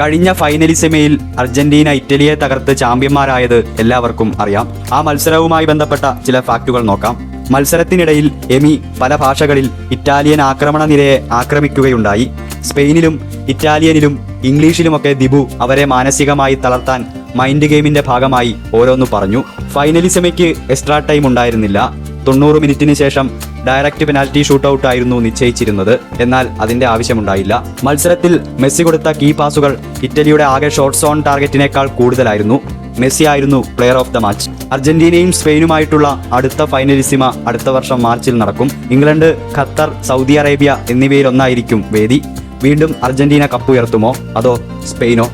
കഴിഞ്ഞ ഫൈനലി സെമിയിൽ അർജന്റീന ഇറ്റലിയെ തകർത്ത് ചാമ്പ്യന്മാരായത് എല്ലാവർക്കും അറിയാം. ആ മത്സരവുമായി ബന്ധപ്പെട്ട ചില ഫാക്റ്റുകൾ നോക്കാം. മത്സരത്തിനിടയിൽ എമി പല ഭാഷകളിൽ ഇറ്റാലിയൻ ആക്രമണ നിരയെ ആക്രമിക്കുകയുണ്ടായി. സ്പെയിനിലും ഇറ്റാലിയനിലും ഇംഗ്ലീഷിലുമൊക്കെ ദിബു അവരെ മാനസികമായി തളർത്താൻ മൈൻഡ് ഗെയിമിന്റെ ഭാഗമായി ഓരോന്ന് പറഞ്ഞു. ഫൈനലി ഫൈനലിസമയ്ക്ക് എക്സ്ട്രാ ടൈം ഉണ്ടായിരുന്നില്ല. തൊണ്ണൂറ് മിനിറ്റിന് ശേഷം ഡയറക്റ്റ് പെനാൽറ്റി ഷൂട്ടൌട്ട് ആയിരുന്നു നിശ്ചയിച്ചിരുന്നത്. എന്നാൽ അതിന്റെ ആവശ്യമുണ്ടായില്ല. മത്സരത്തിൽ മെസ്സി കൊടുത്ത കീ പാസുകൾ ഇറ്റലിയുടെ ആകെ ഷോർട്ട് സോൺ ടാർഗറ്റിനേക്കാൾ കൂടുതലായിരുന്നു. മെസ്സി ആയിരുന്നു പ്ലെയർ ഓഫ് ദ മാച്ച്. അർജന്റീനയും സ്പെയിനുമായിട്ടുള്ള അടുത്ത ഫൈനലിസിമ അടുത്ത വർഷം മാർച്ചിൽ നടക്കും. ഇംഗ്ലണ്ട് ഖത്തർ സൗദി അറേബ്യ എന്നിവയിലൊന്നായിരിക്കും വേദി. വീണ്ടും അർജന്റീന കപ്പുയർത്തുമോ അതോ സ്പെയിനോ?